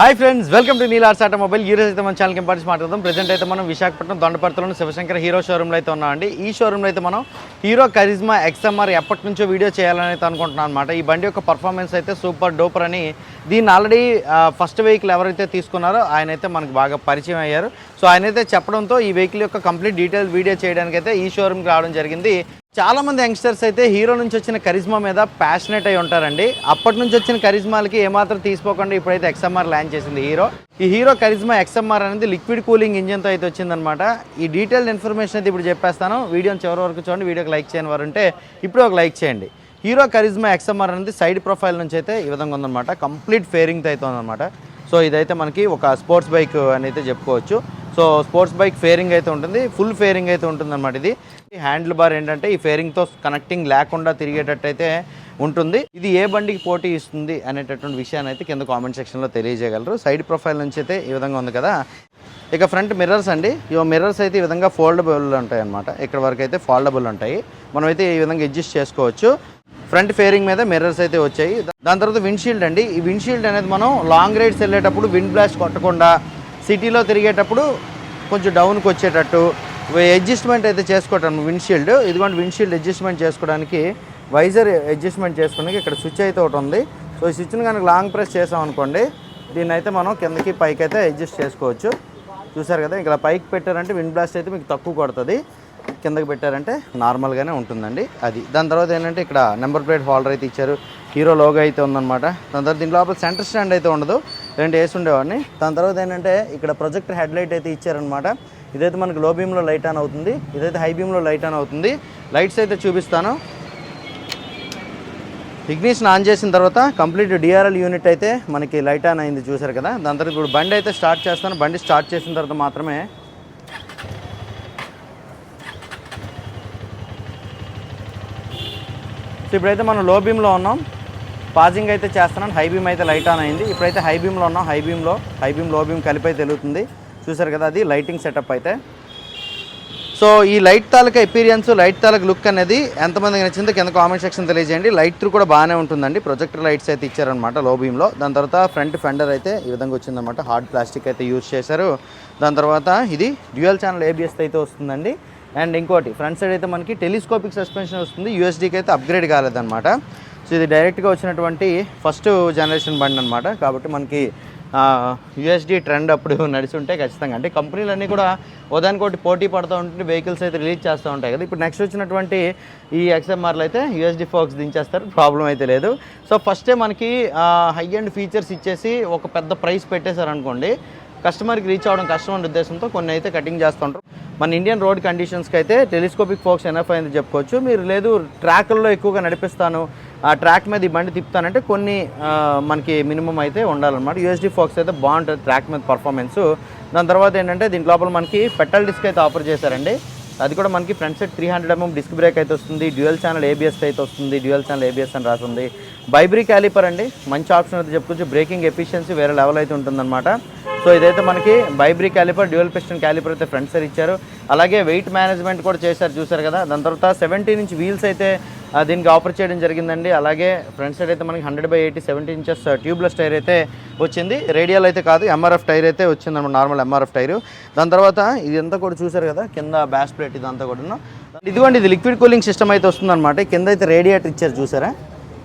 Hi friends welcome to Neelars automobile ఈ రోజు అయితే మన ఛానల్కి ఇంపార్టెన్స్ మాట్లాడదాం. ప్రజెంట్ అయితే మనం విశాఖపట్నం దొండపర్తిలోని శివశంకర్ హీరో షోరూమ్లో అయితే ఉన్నామండి ఈ షోరూమ్లో అయితే మనం హీరో కరిజ్మా ఎక్స్ఎంఆర్ ఎప్పటి నుంచో వీడియో చేయాలని అయితే అనుకుంటున్నాను అనమాట ఈ బండి యొక్క పర్ఫార్మెన్స్ అయితే సూపర్ డూపర్ అని దీన్ని ఆల్రెడీ ఫస్ట్ వెహికల్ ఎవరైతే తీసుకున్నారో ఆయన అయితే మనకు బాగా పరిచయం అయ్యారు. సో ఆయన అయితే చెప్పడంతో ఈ వెహికల్ యొక్క కంప్లీట్ డీటెయిల్ వీడియో చేయడానికి అయితే ఈ షోరూమ్కి రావడం జరిగింది. చాలా మంది యంగ్స్టర్స్ అయితే హీరో నుంచి వచ్చిన కరిజ్మా మీద ప్యాషనెట్ అయి ఉంటారండి. అప్పటి నుంచి వచ్చిన కరిజ్మాలకి ఏమాత్రం తీసుకోకుండా ఇప్పుడైతే ఎక్స్ఎంఆర్ ల్యాండ్ చేసింది హీరో. ఈ హీరో కరిజ్మా ఎక్స్ఎంఆర్ అనేది లిక్విడ్ కూలింగ్ ఇంజిన్తో అయితే వచ్చిందనమాట ఈ డీటెయిల్డ్ ఇన్ఫర్మేషన్ అయితే ఇప్పుడు చెప్పేస్తాను. వీడియోని చివరి వరకు చూడండి. వీడియోకి లైక్ చేయని వారు ఉంటే ఇప్పుడు ఒక లైక్ చేయండి. హీరో కరిజ్మా ఎక్స్ఎంఆర్ అనేది సైడ్ ప్రొఫైల్ నుంచి అయితే ఈ విధంగా ఉందన్నమాట. కంప్లీట్ ఫేరింగ్తో అయితే ఉందన్నమాట. సో ఇదైతే మనకి ఒక స్పోర్ట్స్ బైక్ అని అయితే చెప్పుకోవచ్చు. సో స్పోర్ట్స్ బైక్ ఫేరింగ్ అయితే ఉంటుంది ఫుల్ ఫేరింగ్ అయితే ఉంటుంది అనమాట ఇది హ్యాండిల్ బార్ ఏంటంటే ఈ ఫేరింగ్తో కనెక్టింగ్ లేకుండా తిరిగేటట్టయితే ఉంటుంది. ఇది ఏ బండికి పోటీ ఇస్తుంది అనేటటువంటి విషయాన్ని అయితే కింద కామెంట్ సెక్షన్లో తెలియజేయగలరు. సైడ్ ప్రొఫైల్ నుంచి అయితే ఈ విధంగా ఉంది కదా. ఇక ఫ్రంట్ మిర్రర్స్ అండి. ఈ మిర్రర్స్ అయితే ఈ విధంగా ఫోల్డబుల్ ఉంటాయి అనమాట ఇక్కడ వరకు అయితే ఫోల్డబుల్ ఉంటాయి. మనం అయితే ఈ విధంగా అడ్జస్ట్ చేసుకోవచ్చు. ఫ్రంట్ ఫేరింగ్ మీద మిర్రర్స్ అయితే వచ్చాయి. దాని తర్వాత విండ్షీల్డ్ అండి. ఈ విండ్షీల్డ్ అనేది మనం లాంగ్ రైడ్స్ వెళ్ళేటప్పుడు విండ్ బ్లాస్ట్ కొట్టకుండా సిటీలో తిరిగేటప్పుడు కొంచెం డౌన్కి వచ్చేటట్టు అడ్జస్ట్మెంట్ అయితే చేసుకోవటం విండ్షీల్డ్ ఇదిగోండి విండ్షీల్డ్ అడ్జస్ట్మెంట్ చేసుకోవడానికి వైజర్ అడ్జస్ట్మెంట్ చేసుకోవడానికి ఇక్కడ స్విచ్ అయితే ఒకటి ఉంది. సో ఈ స్విచ్ని కనుక లాంగ్ ప్రెస్ చేసాం అనుకోండి దీన్ని అయితే మనం కిందకి పైకి అయితే అడ్జస్ట్ చేసుకోవచ్చు. చూసారు కదా ఇక్కడ పైకి పెట్టారంటే విండ్ బ్లాస్ట్ అయితే మీకు తక్కువ కొడుతుంది. కిందకి పెట్టారంటే నార్మల్గానే ఉంటుందండి అది. దాని తర్వాత ఏంటంటే ఇక్కడ నెంబర్ ప్లేట్ హోల్డర్ అయితే ఇచ్చారు. హీరో లోగో అయితే ఉందన్నమాట. దాని తర్వాత దీని లోపల సెంటర్ స్టాండ్ అయితే ఉండదు. రెండు వేసి ఉండేవాడిని. దాని తర్వాత ఏంటంటే ఇక్కడ ప్రొజెక్టర్ హెడ్ లైట్ అయితే ఇచ్చారనమాట ఇదైతే మనకి లో బీమ్లో లైట్ ఆన్ అవుతుంది. ఇదైతే హై బీమ్లో లైట్ ఆన్ అవుతుంది. లైట్స్ అయితే చూపిస్తాను. ఇగ్నిషన్ ఆన్ చేసిన తర్వాత కంప్లీట్ డిఆర్ఎల్ యూనిట్ అయితే మనకి లైట్ ఆన్ అయింది చూసారు కదా. దాని తర్వాత ఇప్పుడు బండి అయితే స్టార్ట్ చేస్తాను. బండి స్టార్ట్ చేసిన తర్వాత మాత్రమే సో ఇప్పుడైతే మనం లో బీమ్లో ఉన్నాం. పాజింగ్ అయితే చేస్తున్నాను. హై బీమ్ అయితే లైట్ ఆన్ అయింది. ఇప్పుడైతే హై బీమ్లో ఉన్నాం. హై బీమ్లో హై బీమ్లో బీమ్ కలిపి అయితే వెలుగుతుంది చూసారు కదా అది లైటింగ్ సెటప్ అయితే. సో ఈ లైట్ తాలూకా ఎపీరియన్స్ లైట్ తాలూకా లుక్ అనేది ఎంతమందికి నచ్చిందో కింద కామెంట్ సెక్షన్ తెలియజేయండి. లైట్ త్రూ కూడా బాగానే ఉంటుందండి. ప్రొజెక్టర్ లైట్స్ అయితే ఇచ్చారనమాట లో బీమ్లో. దాని తర్వాత ఫ్రంట్ ఫెండర్ అయితే ఈ విధంగా వచ్చిందన్నమాట. హార్డ్ ప్లాస్టిక్ అయితే యూజ్ చేశారు. దాని తర్వాత ఇది డ్యూయల్ ఛానల్ ఏబిఎస్ అయితే వస్తుందండి. అండ్ ఇంకోటి ఫ్రంట్ సైడ్ అయితే మనకి టెలిస్కోపిక్ సస్పెన్షన్ వస్తుంది. యూఎస్డీకి అయితే అప్గ్రేడ్ కాలేదన్నమాట. సో ఇది డైరెక్ట్గా వచ్చినటువంటి ఫస్ట్ జనరేషన్ బండి అనమాట కాబట్టి మనకి యూఎస్డి ట్రెండ్ అప్పుడు నడిచి ఉంటే ఖచ్చితంగా. అంటే కంపెనీలన్నీ కూడా ఉదానికోటి పోటీ పడుతూ ఉంటే వెహికల్స్ అయితే రిలీజ్ చేస్తూ ఉంటాయి కదా. ఇప్పుడు నెక్స్ట్ వచ్చినటువంటి ఈ ఎక్స్ఎంఆర్లు అయితే యూఎస్డి ఫోక్స్ దించేస్తారు. ప్రాబ్లం అయితే లేదు. సో ఫస్టే మనకి హై అండ్ ఫీచర్స్ ఇచ్చేసి ఒక పెద్ద ప్రైస్ పెట్టేశారు అనుకోండి కస్టమర్కి రీచ్ అవ్వడం కష్టం అనే ఉద్దేశంతో కొన్ని అయితే కటింగ్ చేస్తుంటారు. మన ఇండియన్ రోడ్ కండిషన్స్కి అయితే టెలిస్కోపిక్ ఫోక్స్ ఎనఫ్ అయింది చెప్పుకోవచ్చు. మీరు లేదు ట్రాక్ల్లో ఎక్కువగా నడిపిస్తాను ఆ ట్రాక్ మీద ఈ బండి తిప్పుతానంటే కొన్ని మనకి మినిమం అయితే ఉండాలన్నమాట. యూఎస్డి ఫోక్స్ అయితే బాగుంటుంది ట్రాక్ మీద పర్ఫార్మెన్స్ దాని తర్వాత ఏంటంటే దీని లోపల మనకి పెట్రోల్ డిస్క్ అయితే ఆఫర్ చేశారండి. అది కూడా మనకి front side three hundred mm disc brake అయితే వస్తుంది. డ్యూయల్ ఛానల్ ఏబిఎస్ అయితే వస్తుంది. డ్యూయల్ ఛానల్ ఏబిఎస్ అని రాసింది. బైబ్రీ క్యాలిపర్ అండి. మంచి ఆప్షన్ అయితే చెప్పుకోవచ్చు. బ్రేకింగ్ ఎఫిషియన్సీ వేరే లెవెల్ అయితే ఉంటుందన్నమాట. సో ఇదైతే మనకి Bybre caliper dual piston caliper అయితే ఫ్రంట్ సైడ్ ఇచ్చారు. అలాగే వెయిట్ మేనేజ్మెంట్ కూడా చేశారు చూసారు కదా. దాని తర్వాత సెవెంటీన్ ఇంచ్ వీల్స్ అయితే దీనికి ఆఫర్ చేయడం జరిగిందండి. అలాగే ఫ్రంట్ సైడ్ అయితే మనకి hundred by eighty seventy inches tubeless tyre అయితే వచ్చింది. రేడియల్ అయితే కాదు ఎంఆర్ఎఫ్ టైర్ అయితే వచ్చింది అనమాట నార్మల్ ఎంఆర్ఎఫ్ టైర్. దాని తర్వాత ఇదంతా కూడా చూసారు కదా కింద బ్యాస్ ప్లేట్ ఇదంతా కూడా ఇదిగోండి ఇది లిక్విడ్ కూలింగ్ సిస్టమ్ అయితే వస్తుందన్నమాట. కింద అయితే రేడియేటర్ ఇచ్చారు చూసారా?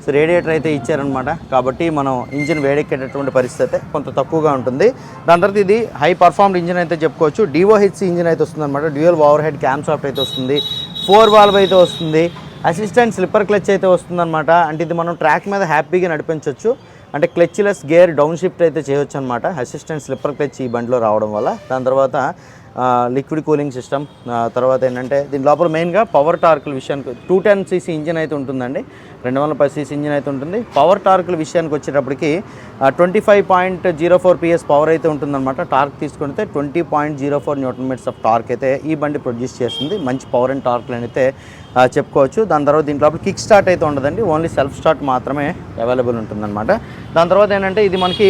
సో రేడియేటర్ అయితే ఇచ్చారనమాట కాబట్టి మనం ఇంజిన్ వేడెక్కేటటువంటి పరిస్థితి అయితే కొంత తక్కువగా ఉంటుంది. దాని తర్వాత ఇది హై పర్ఫార్మ్డ్ ఇంజిన్ అయితే చెప్పుకోవచ్చు. డివోహెచ్సి ఇంజిన్ అయితే వస్తుంది అనమాట dual overhead camshaft అయితే వస్తుంది. ఫోర్ వాల్వ్ అయితే వస్తుంది. అసిస్టెంట్ స్లిప్పర్ క్లచ్ అయితే వస్తుందన్నమాట. అంటే ఇది మనం ట్రాక్ మీద హ్యాపీగా నడిపించవచ్చు అంటే క్లచ్లెస్ గేర్ డౌన్ షిఫ్ట్ అయితే చేయొచ్చు అనమాట అసిస్టెంట్ స్లిప్పర్ క్లచ్ ఈ బండిలో రావడం వల్ల. దాని తర్వాత లిక్విడ్ కూలింగ్ సిస్టమ్ తర్వాత ఏంటంటే దీని లోపల మెయిన్గా పవర్ టార్కుల విషయానికి టూ టెన్ సీసీ ఇంజిన్ అయితే ఉంటుందండి. రెండు వందల పది సీసీ ఇంజిన్ అయితే ఉంటుంది పవర్ టార్కుల విషయానికి వచ్చేటప్పటికి twenty five point zero four PS power అయితే ఉంటుందన్నమాట. టార్క్ తీసుకుంటే twenty point zero four newton metres of torque అయితే ఈ బండి ప్రొడ్యూస్ చేస్తుంది. మంచి పవర్ అండ్ టార్క్లు అయితే చెప్పుకోవచ్చు. దాని తర్వాత దీంట్లో కిక్ స్టార్ట్ అయితే ఉండదండి. ఓన్లీ సెల్ఫ్ స్టార్ట్ మాత్రమే అవైలబుల్ ఉంటుందన్నమాట. దాని తర్వాత ఏంటంటే ఇది మనకి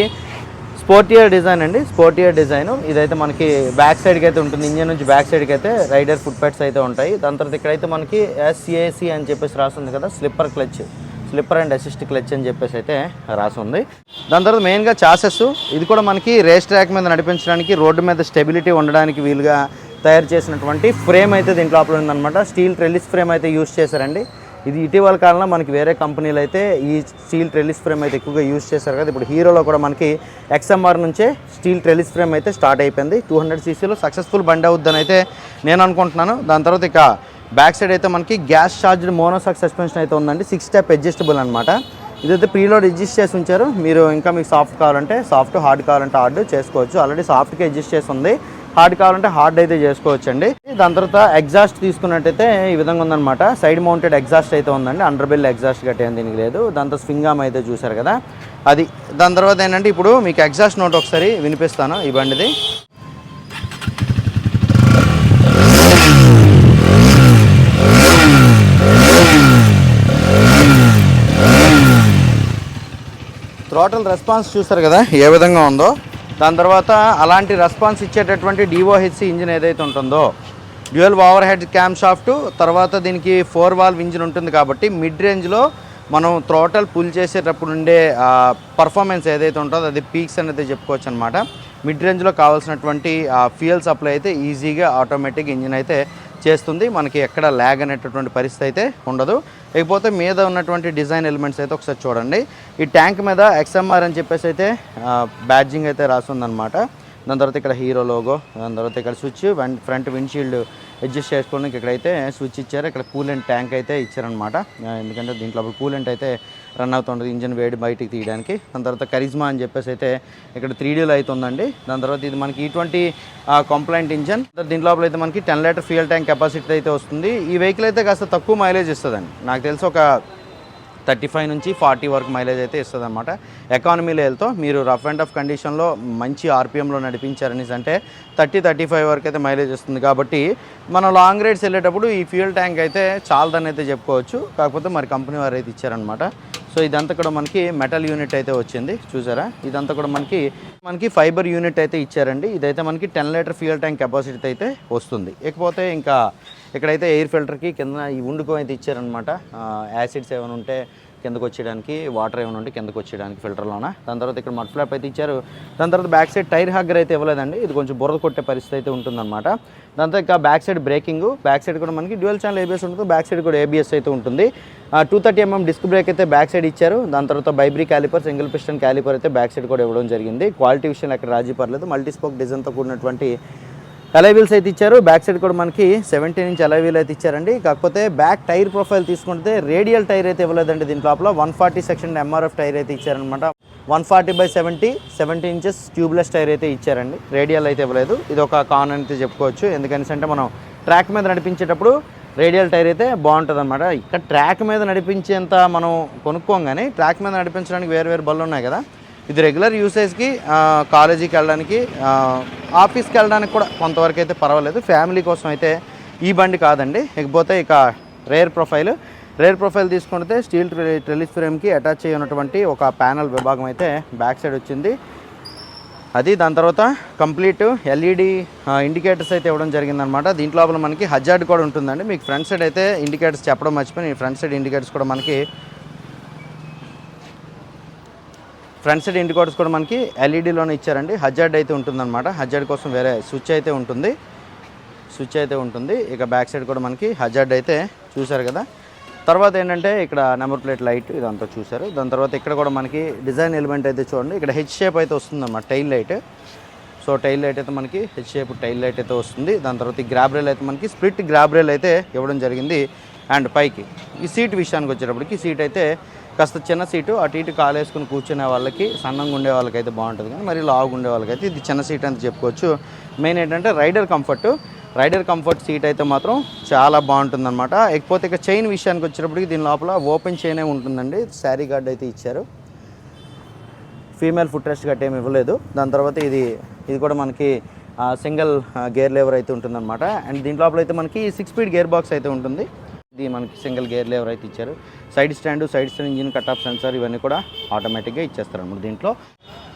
స్పోర్టియర్ డిజైన్ అండి స్పోర్టియర్ డిజైన్. ఇదైతే మనకి బ్యాక్ సైడ్కి అయితే ఉంటుంది ఇంజన్ నుంచి బ్యాక్ సైడ్కి అయితే రైడర్ ఫుట్ ప్యాడ్స్ అయితే ఉంటాయి. దాని తర్వాత ఇక్కడైతే మనకి ఎస్ఏసి అని చెప్పేసి రాస్తుంది కదా slipper clutch. Slipper and assist clutch అని చెప్పేసి అయితే రాసి ఉంది దాని తర్వాత మెయిన్గా చాసెస్ ఇది కూడా మనకి రేస్ ట్రాక్ మీద నడిపించడానికి రోడ్డు మీద స్టెబిలిటీ ఉండడానికి వీలుగా తయారు చేసినటువంటి ఫ్రేమ్ అయితే దీంట్లో లోపల ఉందన్నమాట. స్టీల్ ట్రెలిస్ ఫ్రేమ్ అయితే యూస్ చేశారండి. ఇది ఇటీవల కాలంలో మనకి వేరే కంపెనీలు అయితే ఈ స్టీల్ ట్రెలిస్ ఫ్రేమ్ అయితే ఎక్కువగా యూజ్ చేశారు కదా. ఇప్పుడు హీరోలో కూడా మనకి ఎక్స్ఎంఆర్ నుంచే స్టీల్ ట్రెలిస్ ఫ్రేమ్ అయితే స్టార్ట్ అయిపోయింది. టూ హండ్రెడ్ సీసీలో సక్సెస్ఫుల్ బండి అవుద్దని అయితే నేను అనుకుంటున్నాను. దాని తర్వాత ఇక బ్యాక్ సైడ్ అయితే మనకి గ్యాస్ ఛార్జ్డ్ మోనోసాక్ సస్పెన్షన్ అయితే ఉందండి. సిక్స్ స్టెప్ అడ్జస్టబుల్ అనమాట ఇదైతే ప్రీలోడ్ అడ్జస్ట్ చేసి ఉంచారు. మీరు ఇంకా మీకు సాఫ్ట్ కావాలంటే సాఫ్ట్ హార్డ్ కావాలంటే హార్డ్ చేసుకోవచ్చు. ఆల్రెడీ సాఫ్ట్కి అడ్జస్ట్ చేసి ఉంది. హార్డ్ కావాలంటే హార్డ్ అయితే చేసుకోవచ్చు అండి దాని తర్వాత ఎగ్జాస్ట్ తీసుకున్నట్టయితే ఈ విధంగా ఉందన్నమాట. సైడ్ మౌంటెడ్ ఎగ్జాస్ట్ అయితే ఉందండి. అండర్ బిల్ ఎగ్జాస్ట్ గట్టి దీనికి లేదు. దాంతో స్వింగామ్ అయితే చూసారు కదా. అది దాని తర్వాత ఏంటంటే ఇప్పుడు మీకు ఎగ్జాస్ట్ నోట్ ఒకసారి వినిపిస్తాను ఈ బండిది. టోటల్ రెస్పాన్స్ చూస్తారు కదా ఏ విధంగా ఉందో? దాని తర్వాత అలాంటి రెస్పాన్స్ ఇచ్చేటటువంటి డిఓహెచ్సి ఇంజిన్ ఏదైతే ఉంటుందో dual overhead camshaft తర్వాత దీనికి ఫోర్ వాల్వ్ ఇంజిన్ ఉంటుంది కాబట్టి మిడ్ రేంజ్లో మనం త్రోటల్ పుల్ చేసేటప్పుడు ఉండే పర్ఫార్మెన్స్ ఏదైతే ఉంటుందో అది పీక్స్ అనేది చెప్పుకోవచ్చు అనమాట మిడ్ రేంజ్లో కావాల్సినటువంటి ఫ్యూయల్ సప్లై అయితే ఈజీగా ఆటోమేటిక్ ఇంజిన్ అయితే చేస్తుంది. మనకి ఎక్కడ ల్యాగ్ అనేటటువంటి పరిస్థితి అయితే ఉండదు. ఇకపోతే మీద ఉన్నటువంటి డిజైన్ ఎలిమెంట్స్ అయితే ఒకసారి చూడండి. ఈ ట్యాంక్ మీద ఎక్స్ఎంఆర్ అని చెప్పేసి అయితే బ్యాడ్జింగ్ అయితే రాస్తుందన్నమాట దాని తర్వాత ఇక్కడ హీరో లోగో దాని తర్వాత ఇక్కడ స్విచ్ ఫ్రంట్ విండ్షీల్డ్ అడ్జస్ట్ చేసుకోవడానికి ఇక్కడైతే స్విచ్ ఇచ్చారు. ఇక్కడ కూలెంట్ ట్యాంక్ అయితే ఇచ్చారనమాట ఎందుకంటే దీంట్లో కూలెంట్ అయితే రన్ అవుతుంటుంది ఇంజన్ వేడి బయటికి తీయడానికి. దాని తర్వాత కరిజ్మా అని చెప్పేసి అయితే ఇక్కడ త్రీ డీలో అయితే ఉందండి. దాని తర్వాత ఇది మనకి ఇటువంటి కంప్లైంట్ ఇంజన్ దీని లోపల అయితే మనకి ten litre fuel tank capacity అయితే వస్తుంది. ఈ వెహికల్ అయితే కాస్త తక్కువ మైలేజ్ ఇస్తుందండి. నాకు తెలిసి ఒక థర్టీ ఫైవ్ నుంచి ఫార్టీ వరకు మైలేజ్ అయితే ఇస్తుంది అనమాట ఎకానమీ లెవెల్తో మీరు రఫ్ అండ్ ఆఫ్ కండిషన్లో మంచి ఆర్పిఎంలో నడిపించారని అంటే థర్టీ థర్టీ ఫైవ్ వరకు అయితే మైలేజ్ వస్తుంది. కాబట్టి మనం లాంగ్ రైడ్స్ వెళ్ళేటప్పుడు ఈ ఫ్యూయల్ ట్యాంక్ అయితే చాలదని అయితే చెప్పుకోవచ్చు. కాకపోతే మరి కంపెనీ వారు అయితే ఇచ్చారనమాట సో ఇదంతా కూడా మనకి మెటల్ యూనిట్ అయితే వచ్చింది. చూసారా? ఇదంతా కూడా మనకి మనకి ఫైబర్ యూనిట్ అయితే ఇచ్చారండి. ఇదైతే మనకి ten litre fuel tank capacity అయితే వస్తుంది. ఇకపోతే ఇంకా ఇక్కడైతే ఎయిర్ ఫిల్టర్కి కింద ఈ ఉండుకో అయితే ఇచ్చారనమాట యాసిడ్స్ ఏమైనా ఉంటే కిందకు వచ్చేయడానికి వాటర్ ఏమైనా ఉంటే కిందకు వచ్చేయడానికి ఫిల్టర్లోన దాని తర్వాత ఇక్కడ మడ్ ఫ్లాప్ అయితే ఇచ్చారు. దాని తర్వాత బ్యాక్ సైడ్ టైర్ హగ్గర్ అయితే ఇవ్వలేదండి. ఇది కొంచెం బురద కొట్టే పరిస్థితి అయితే ఉంటుందన్నమాట. దాంతో ఇంకా back side braking back side కూడా మనకి డ్యూయల్ ఛానల్ ఏబిఎస్ ఉంటుంది. బ్యాక్ సైడ్ కూడా ఏబిఎస్ అయితే ఉంటుంది. Two thirty MM disc brake అయితే బ్యాక్ సైడ్ ఇచ్చారు. దాని తర్వాత Bybre caliper single piston caliper అయితే బ్యాక్ సైడ్ కూడా ఇవ్వడం జరిగింది. క్వాలిటీ విషయంలో అక్కడ రాజీ పర్లేదు మల్టీ స్పోక్ డిజైన్తో కూడినటువంటి వీల్స్ అయితే ఇచ్చారు. బ్యాక్ సైడ్ కూడా మనకి సెవెంటీన్ ఇంచ్ వీల్ అయితే ఇచ్చారండి. కాకపోతే బ్యాక్ టైర్ ప్రొఫైల్ తీసుకుంటే రేడియల్ టైర్ అయితే ఇవ్వలేదండి దీని లోపల. One forty section MRF tyre అయితే ఇచ్చారనమాట one forty by seventy seventy inches tubeless tyre అయితే ఇచ్చారండి. రేడియల్ అయితే ఇవ్వలేదు. ఇది ఒక కాన్ అయితే చెప్పుకోవచ్చు. ఎందుకని అంటే మనం ట్రాక్ మీద నడిపించేటప్పుడు రేడియల్ టైర్ అయితే బాగుంటుంది అనమాట ఇక్కడ ట్రాక్ మీద నడిపించేంత మనం కొనుక్కోం కానీ ట్రాక్ మీద నడిపించడానికి వేరు వేరు బళ్ళు ఉన్నాయి కదా. ఇది రెగ్యులర్ యూసేజ్కి కాలేజీకి వెళ్ళడానికి ఆఫీస్కి వెళ్ళడానికి కూడా కొంతవరకు అయితే పర్వాలేదు. ఫ్యామిలీ కోసం అయితే ఈ బండి కాదండి. ఇకపోతే ఇక రేర్ ప్రొఫైల్ రేర్ ప్రొఫైల్ తీసుకుంటే స్టీల్ ట్రెలిస్ ఫ్రేమ్కి అటాచ్ అయినటువంటి ఉన్నటువంటి ఒక ప్యానల్ విభాగం అయితే బ్యాక్ సైడ్ వచ్చింది. అది దాని తర్వాత కంప్లీట్ ఎల్ఈడి ఇండికేటర్స్ అయితే ఇవ్వడం జరిగిందనమాట దీంట్లో లోపల మనకి హజార్డ్ కూడా ఉంటుందండి. మీకు ఫ్రంట్ సైడ్ అయితే ఇండికేటర్స్ చెప్పడం మర్చిపోయి ఈ ఫ్రంట్ సైడ్ ఇండికేటర్స్ కూడా మనకి ఫ్రంట్ సైడ్ ఇండికేటర్స్ కూడా మనకి ఎల్ఈడిలోనే ఇచ్చారండి. హజార్డ్ అయితే ఉంటుందన్నమాట. హజార్డ్ కోసం వేరే స్విచ్ అయితే ఉంటుంది. స్విచ్ అయితే ఉంటుంది. ఇక బ్యాక్ సైడ్ కూడా మనకి హజార్డ్ అయితే చూశారు కదా. తర్వాత ఏంటంటే ఇక్కడ నెంబర్ ప్లేట్ లైట్ ఇదంతా చూశారు. దాని తర్వాత ఇక్కడ కూడా మనకి డిజైన్ ఎలిమెంట్ అయితే చూడండి. ఇక్కడ హెచ్ షేప్ అయితే వస్తుందన్నమాట tail light so tail light అయితే మనకి హెచ్ షేప్ టైల్ లైట్ అయితే వస్తుంది. దాని తర్వాత ఈ గ్రాబ్ రైల్ అయితే మనకి స్ప్లిట్ గ్రాబ్ రైల్ అయితే ఇవ్వడం జరిగింది. అండ్ పైకి ఈ సీట్ విషయానికి వచ్చేటప్పటికి సీట్ అయితే కాస్త చిన్న సీటు అటు ఇటు కాలేసుకుని కూర్చునే వాళ్ళకి సన్నంగా ఉండే వాళ్ళకి అయితే బాగుంటుంది. కానీ మరి లావుగా ఉండే వాళ్ళకైతే ఇది చిన్న సీట్ అని చెప్పుకోవచ్చు. మెయిన్ ఏంటంటే rider comfort. Rider comfort seat అయితే మాత్రం చాలా బాగుంటుంది అనమాట ఇకపోతే ఇక చైన్ విషయానికి వచ్చేటప్పటికి దీని లోపల ఓపెన్ చైనే ఉంటుందండి. శారీ గార్డ్ అయితే ఇచ్చారు. ఫీమేల్ ఫుట్ రెస్ట్ గట్ట ఏమి ఇవ్వలేదు. దాని తర్వాత ఇది ఇది కూడా మనకి సింగిల్ గేర్ లేవర్ అయితే ఉంటుందన్నమాట. అండ్ దీంట్లోపల లోపల అయితే మనకి సిక్స్ స్పీడ్ గేర్ బాక్స్ అయితే ఉంటుంది. ఇది మనకి సింగిల్ గేర్ లేవర్ అయితే ఇచ్చారు. Side stand side stand engine cut off sensor ఇవన్నీ కూడా ఆటోమేటిక్గా ఇచ్చేస్తారు అనమాట దీంట్లో.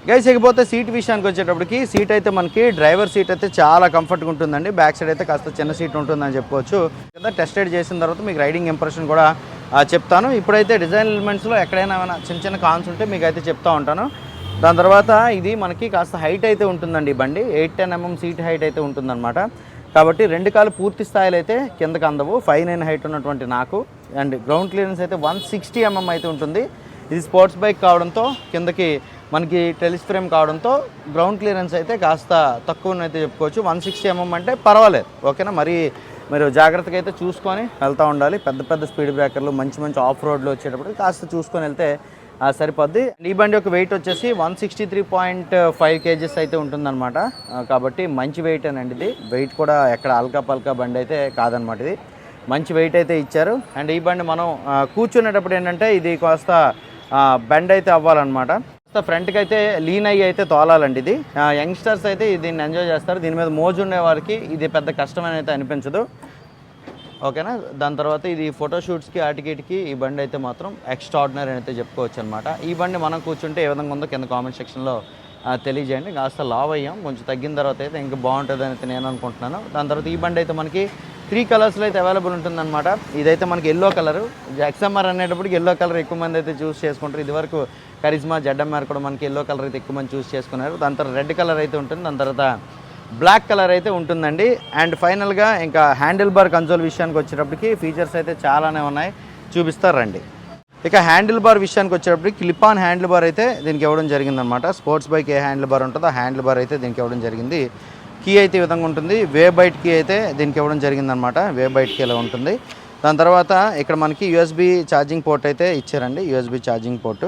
గైస్ ఇకపోతే సీట్ విషయానికి వచ్చేటప్పటికి సీట్ అయితే మనకి డ్రైవర్ సీట్ అయితే చాలా కంఫర్ట్గా ఉంటుందండి. బ్యాక్ సైడ్ అయితే కాస్త చిన్న సీట్ ఉంటుందని చెప్పుకోవచ్చు. కదా టెస్ట్ రైడ్ చేసిన తర్వాత మీకు రైడింగ్ ఇంప్రెషన్ కూడా చెప్తాను. ఇప్పుడైతే డిజైన్ ఎలిమెంట్స్లో ఎక్కడైనా చిన్న చిన్న కాన్స్ ఉంటే మీకు అయితే చెప్తా ఉంటాను. దాని తర్వాత ఇది మనకి కాస్త హైట్ అయితే ఉంటుందండి బండి. Eight ten MM seat height అయితే ఉంటుందన్నమాట. కాబట్టి రెండు కాలు పూర్తి స్థాయిలో అయితే కిందకి అందవు. ఫైవ్ నైన్ హైట్ ఉన్నటువంటి నాకు. అండ్ గ్రౌండ్ క్లియరెన్స్ అయితే వన్ సిక్స్టీ ఎంఎం అయితే ఉంటుంది. ఇది స్పోర్ట్స్ బైక్ కావడంతో కిందకి మనకి టెలిస్ ఫ్రేమ్ కావడంతో గ్రౌండ్ క్లియరెన్స్ అయితే కాస్త తక్కువ అయితే చెప్పుకోవచ్చు. వన్ సిక్స్టీ ఎంఎం అంటే పర్వాలేదు. ఓకేనా? మరి మీరు జాగ్రత్తగా అయితే చూసుకొని వెళ్తూ ఉండాలి. పెద్ద పెద్ద స్పీడ్ బ్రేకర్లు మంచి మంచి ఆఫ్ రోడ్లు వచ్చేటప్పుడు కాస్త చూసుకొని వెళ్తే సరిపోద్ది. ఈ బండి యొక్క వెయిట్ వచ్చేసి one sixty three point five kgs అయితే ఉంటుందన్నమాట. కాబట్టి మంచి వెయిట్ అండి ఇది. వెయిట్ కూడా ఎక్కడ అల్కా పల్కా బండి అయితే కాదనమాట ఇది. మంచి వెయిట్ అయితే ఇచ్చారు. అండ్ ఈ బండి మనం కూర్చునేటప్పుడు ఏంటంటే ఇది కాస్త బెండ్ అయితే అవ్వాలన్నమాట. కాస్త ఫ్రంట్కి అయితే లీన్ అయ్యి అయితే తోలాలండి ఇది. యంగ్స్టర్స్ అయితే దీన్ని ఎంజాయ్ చేస్తారు. దీని మీద మోజు ఉండే వారికి ఇది పెద్ద కష్టమని అయితే అనిపించదు. ఓకేనా? దాని తర్వాత ఇది ఫోటోషూట్స్కి ఆటికేటికి ఈ బండి అయితే మాత్రం ఎక్స్ట్రాడినరీ అయితే చెప్పుకోవచ్చు అనమాట ఈ బండి మనం కూర్చుంటే ఏ విధంగా ఉందో కింద కామెంట్ సెక్షన్లో తెలియజేయండి. కాస్త లావ్ అయ్యాం. కొంచెం తగ్గిన తర్వాత అయితే ఇంకా బాగుంటుంది అయితే నేను అనుకుంటున్నాను. దాని తర్వాత ఈ బండి అయితే మనకి త్రీ కలర్స్లో అయితే అవైలబుల్ ఉంటుందన్నమాట. ఇదైతే మనకి ఎల్లో కలర్ ఎక్స్ఎంఆర్ అనేటప్పటికి ఎల్లో కలర్ ఎక్కువ మంది అయితే చూస్ చేసుకుంటారు. ఇదివరకు కరిజ్మా జడ్ఎంఆర్ కూడా మనకి ఎల్లో కలర్ అయితే ఎక్కువ మంది చూస్ చేసుకున్నారు. దాని తర్వాత రెడ్ కలర్ అయితే ఉంటుంది. దాని తర్వాత బ్లాక్ కలర్ అయితే ఉంటుందండి. అండ్ ఫైనల్గా ఇంకా హ్యాండిల్ బార్ కన్సోల్ విషయానికి వచ్చేటప్పటికి ఫీచర్స్ అయితే చాలానే ఉన్నాయి. చూపిస్తారండి ఇక హ్యాండిల్ బార్ విషయానికి వచ్చేటప్పటికి క్లిపాన్ హ్యాండిల్ బార్ అయితే దీనికి ఇవ్వడం జరిగిందనమాట స్పోర్ట్స్ బైక్ ఏ హ్యాండిల్ బార్ ఉంటుందో హ్యాండిల్ బార్ అయితే దీనికి ఇవ్వడం జరిగింది. కీ అయితే ఈ విధంగా ఉంటుంది. వే బైట్ కీ అయితే దీనికి ఇవ్వడం జరిగిందనమాట వే బైట్ కీ ఇలా ఉంటుంది. దాని తర్వాత ఇక్కడ మనకి యూఎస్బి ఛార్జింగ్ పోర్ట్ అయితే ఇచ్చారండి. USB charging port.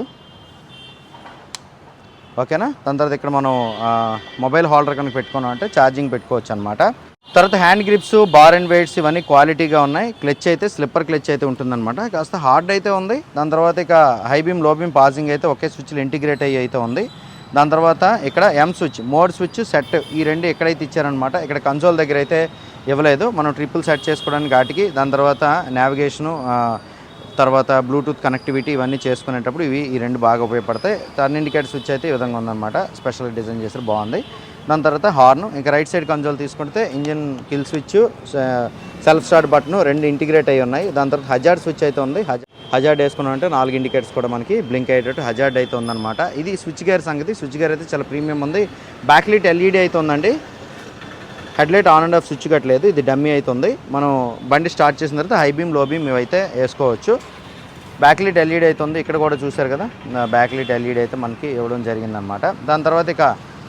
ఓకేనా? దాని తర్వాత ఇక్కడ మనం మొబైల్ హోల్డర్ కనుక పెట్టుకున్నాం అంటే ఛార్జింగ్ పెట్టుకోవచ్చు అనమాట తర్వాత hand grips bar and weights ఇవన్నీ క్వాలిటీగా ఉన్నాయి. క్లచ్ అయితే స్లిప్పర్ క్లచ్ అయితే ఉంటుందన్నమాట. కాస్త హార్డ్ అయితే ఉంది. దాని తర్వాత ఇక హై బీమ్లో బీమ్ పాసింగ్ అయితే ఒకే స్విచ్లు ఇంటిగ్రేట్ అయ్యి అయితే ఉంది. దాని తర్వాత ఇక్కడ M switch mode switch set ఈ రెండు ఎక్కడైతే ఇచ్చారనమాట ఇక్కడ కన్సోల్ దగ్గర అయితే ఇవ్వలేదు. మనం ట్రిపుల్ సెట్ చేసుకోవడానికి వాటికి. దాని తర్వాత నావిగేషను తర్వాత బ్లూటూత్ కనెక్టివిటీ ఇవన్నీ చేసుకునేటప్పుడు ఇవి ఈ రెండు బాగా ఉపయోగపడతాయి. టర్న్ ఇండికేటర్ స్విచ్ అయితే ఈ విధంగా ఉందన్నమాట. స్పెషల్ డిజైన్ చేసారు బాగుంది. దాని తర్వాత హార్న్. ఇంకా రైట్ సైడ్ కంజోల్ తీసుకుంటే engine kill switch self start button రెండు ఇంటిగ్రేట్ అయి ఉన్నాయి. దాని తర్వాత హజార్డ్ స్విచ్ అయితే ఉంది. హజార్డ్ వేసుకున్నాం అంటే నాలుగు ఇండికేటర్స్ కూడా మనకి బ్లింక్ అయ్యేటట్టు హజార్డ్ అయితే ఉందన్నమాట. ఇది స్విచ్ గేర్ సంగతి. స్విచ్ గేర్ అయితే చాలా ప్రీమియం ఉంది. బ్యాక్లీట్ ఎల్ఈడి అయితే ఉందండి. Headlight on and off switch కట్టలేదు ఇది డమ్మీ అవుతుంది మనం బండి స్టార్ట్ చేసిన తర్వాత హై బీమ్లో బీమ్ ఇవైతే వేసుకోవచ్చు. బ్యాక్లీట్ ఎల్ఈడి అయితే ఉంది ఇక్కడ కూడా చూశారు కదా? బ్యాక్లీట్ ఎల్ఈడి అయితే మనకి ఇవ్వడం జరిగిందనమాట దాని తర్వాత ఇక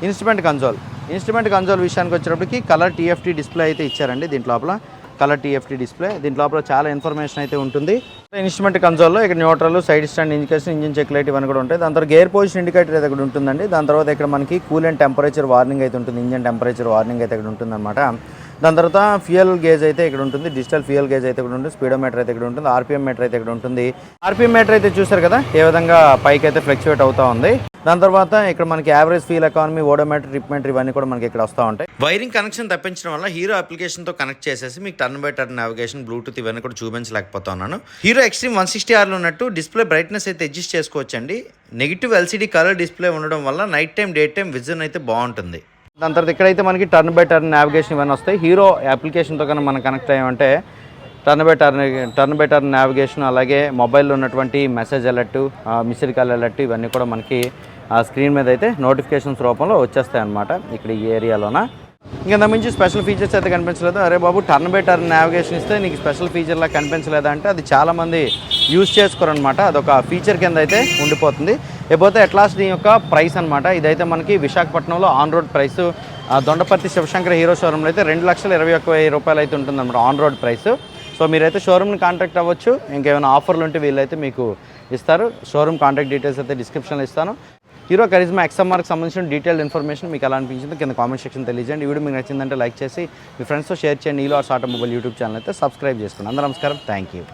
ఇన్స్ట్రుమెంట్ కన్సోల్. ఇన్స్ట్రుమెంట్ కన్సోల్ విషయానికి వచ్చేటప్పటికి కలర్ టీఎఫ్టీ డిస్ప్లే అయితే ఇచ్చారండి దీంట్లోపల. Colour TFT display. దీని లోపల చాలా ఇన్ఫర్మేషన్ అయితే ఉంటుంది. ఇన్స్ట్రుమెంట్ కన్సోల్లో ఇక్కడ neutral side stand indication engine check light ఇవన్నీ కూడా ఉంటాయి. దాని తర్వాత గేర్ పొజిషన్ ఇండికేటర్ అయితే ఇక్కడ ఉంటుందండి. దాని తర్వాత ఇక్కడ మనకి కూల్ అండ్ టెంపరేచర్ వార్నింగ్ అయితే ఉంటుంది. ఇంజిన్ టెంపరేచర్ వార్నింగ్ అయితే ఇక్కడ ఉంటుందన్నమాట. దాని తర్వాత ఫ్యూయల్ గేజ్ అయితే ఇక్కడ ఉంటుంది. డిజిటల్ ఫ్యూయల్ గేజ్ అయితే ఇక్కడ ఉంటుంది. స్పీడోమీటర్ అయితే ఇక్కడ ఉంటుంది. ఆర్పిఎం మీటర్ అయితే ఇక్కడ ఉంటుంది. ఆర్పిఎం మీటర్ అయితే చూసారు కదా? ఏ విధంగా పైకి అయితే ఫ్లెక్చువేట్ అవుతా ఉంది. దాని తర్వాత ఇక్కడ మనకి average fuel economy odometer tripmeter ఇవన్నీ కూడా మనకి ఇక్కడ వస్తూ ఉంటాయి. వైరింగ్ కనెక్షన్ తప్పించడం వల్ల హీరో అప్లికేషన్తో కనెక్ట్ చేసేసి మీకు turn by turn navigation Bluetooth ఇవన్నీ కూడా చూపించలేకపోతున్నాను. హీరో ఎక్స్ట్రీమ్ వన్ సిక్స్టీ ఆర్లో ఉన్నట్టు డిస్ప్లే బ్రైట్నెస్ అయితే అడ్జస్ట్ చేసుకోవచ్చండి. నెగిటివ్ ఎల్సీడీ కలర్ డిస్ప్లే ఉండడం వల్ల night time day time vision అయితే బాగుంటుంది. దాని తర్వాత ఇక్కడైతే మనకి టర్న్ బై టర్న్ నావిగేషన్ ఇవన్నీ వస్తాయి. హీరో అప్లికేషన్తో కనుక మనం connect అయ్యామంటే turn by turn turn by turn navigation అలాగే మొబైల్లో ఉన్నటువంటి message alert missed call alert ఇవన్నీ కూడా మనకి ఆ స్క్రీన్ మీద అయితే నోటిఫికేషన్స్ రూపంలో వచ్చేస్తాయి అనమాట ఇక్కడ ఈ ఏరియాలోన. ఇంకా మించి స్పెషల్ ఫీచర్స్ అయితే కనిపించలేదు. అరే బాబు టర్న్ బై టర్న్ నావిగేషన్ ఇస్తే నీకు స్పెషల్ ఫీచర్లా కనిపించలేదా అంటే అది చాలామంది యూజ్ చేసుకోరనమాట అదొక ఫీచర్ కింద అయితే ఉండిపోతుంది. లేకపోతే అట్లాస్ట్ దీని యొక్క ప్రైస్ అనమాట ఇదైతే మనకి విశాఖపట్నంలో ఆన్ రోడ్ ప్రైస్ ఆ, దొండపర్తి శివశంకర హీరో షోరూంలో అయితే రెండు లక్షల ఇరవై ఒక్క వెయ్యి రూపాయలు అయితే ఉంటుందన్నమాట ఆన్ రోడ్ ప్రైస్ సో మీరైతే షోరూమ్ని కాంటాక్ట్ అవ్వచ్చు. ఇంకేమైనా ఆఫర్లు ఉంటే వీళ్ళైతే మీకు ఇస్తారు. షోరూమ్ కాంటాక్ట్ డీటెయిల్స్ అయితే డిస్క్రిప్షన్లో ఇస్తాను. హీరో కరిజ్మా ఎక్స్ఎంఆర్కి సంబంధించిన డీటెయిల్ ఇన్ఫర్మేషన్ మీకు ఎలా అనిపించిందో కింద కామెంట్ సెక్షన్ తెలియజేయండి. ఈ వీడియో మీకు నచ్చిందంటే లైక్ చేసి మీ ఫ్రెండ్స్తో షేర్ చేయండి. ఈలో ఆర్ట్స్ ఆటోమొబైల్ యూట్యూబ్ ఛానల్ అయితే సబ్స్క్రైబ్ చేసుకోండి. అందరూ నమస్కారం. Thank you